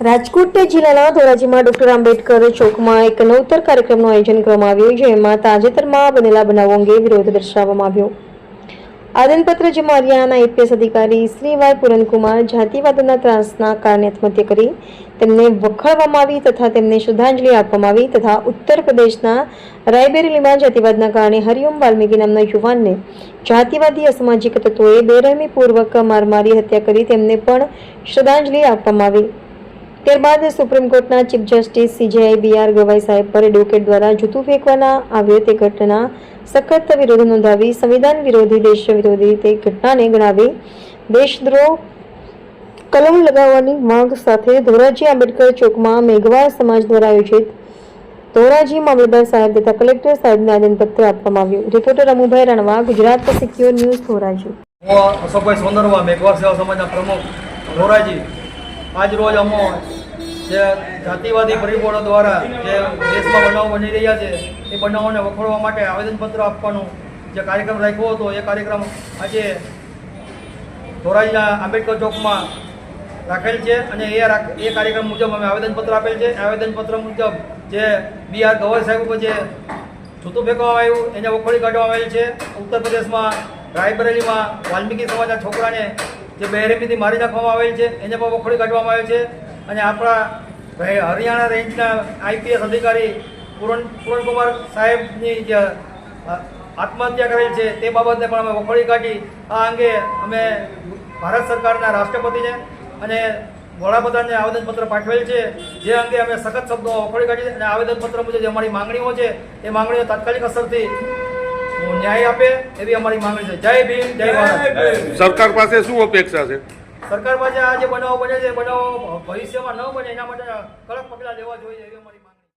રાજકોટ જિલ્લાના ધોરાજીમાં ડોક્ટર આંબેડકર ચોકમાં એક નવતર કાર્યક્રમનું આયોજન કરવામાં આવ્યું, જેમાં તાજેતરમાં બનેલા બનાવો અંગે વિરોધ દર્શાવવામાં આવ્યો. આદનપત્ર જેમાં હરિયાણાના આઈપીએસ અધિકારી શ્રી વાય પુરનકુમાર જાતિવાદના ત્રાસના કારણે આત્મહત્યા કરી, તેમને વખાણવામાં આવી તથા તેમને શ્રદ્ધાંજલિ આપવામાં આવી તથા ઉત્તર પ્રદેશના રાયબરેલીમાં જાતિવાદના કારણે હરિઓમ વાલ્મીકી નામના યુવાનને જાતિવાદી અસામાજિક તત્વોએ બેરહમીપૂર્વક માર મારી હત્યા કરી તેમને પણ શ્રદ્ધાંજલિ આપવામાં આવી. ત્યારબાદ સુપ્રીમ કોર્ટના chief justice CJI B R Gavai સાહેબ પર એડવોકેટ દ્વારા જૂતું ફેંકવાના આવ્યો તે ઘટના સખત વિરોધ નોંધાવી, સંવિધાન વિરોધી, દેશ વિરોધી તે ઘટનાને ગણાવી, દેશદ્રોહ, કલમ લગાવવાની માંગ સાથે ધોરાજી આંબેડકર ચોકમાં મેઘવાળ સમાજ દ્વારા આયોજિત ધોરાજી મામલતદાર સાહેબ તથા કલેક્ટર સાહેબને આવેદનપત્ર આપવામાં આવ્યું. Reporter Amubhai Ranva, Gujarat Secure News Dhoraji. Ashokbhai Sondarva Meghwar સેવા સમાજના પ્રમુખ ધોરાજી. આજ રોજ અમો જે જાતિવાદી પરિબળો દ્વારા જે દેશમાં બનાવો બની રહ્યા છે, એ બનાવોને વખોડવા માટે આવેદનપત્ર આપવાનું જે કાર્યક્રમ રાખ્યો હતો, એ કાર્યક્રમ આજે ધોરાજીના આંબેડકર ચોકમાં રાખેલ છે અને એ એ કાર્યક્રમ મુજબ અમે આવેદનપત્ર આપેલ છે. આવેદનપત્ર મુજબ જે બી આર ગવર સાહેબ ઉપર જે જૂતું ફેંકવામાં આવ્યું, એને વખોડી કાઢવામાં આવેલ છે. ઉત્તર પ્રદેશમાં રાયબરેલીમાં વાલ્મીકી સમાજના છોકરાને જે બહેરેમીથી મારી નાખવામાં આવેલ છે, એને પણ વખોડી કાઢવામાં આવે છે. અને આપણા હરિયાણા રેન્જના આઈપીએસ અધિકારી પૂરણ, પૂરણકુમાર સાહેબની જે આત્મહત્યા કરેલ છે તે બાબતને પણ અમે વખોડી કાઢી. આ અંગે અમે ભારત સરકારના રાષ્ટ્રપતિને અને વડાપ્રધાનને આવેદનપત્ર પાઠવેલ છે. જે અંગે અમે સખત શબ્દો વખોડી કાઢી અને આવેદનપત્ર મુજબ જે અમારી માંગણીઓ છે, એ માંગણીઓ તાત્કાલિક અસરથી ન્યાય આપે એવી અમારી માંગણી છે. જય ભીમ, જય ભારત. સરકાર પાસે શું અપેક્ષા છે? સરકાર પાસે આ જે બનાવો બને છે બનાવો ભવિષ્યમાં ન બને, એના માટે કડક પગલાં લેવા જોઈએ એવી અમારી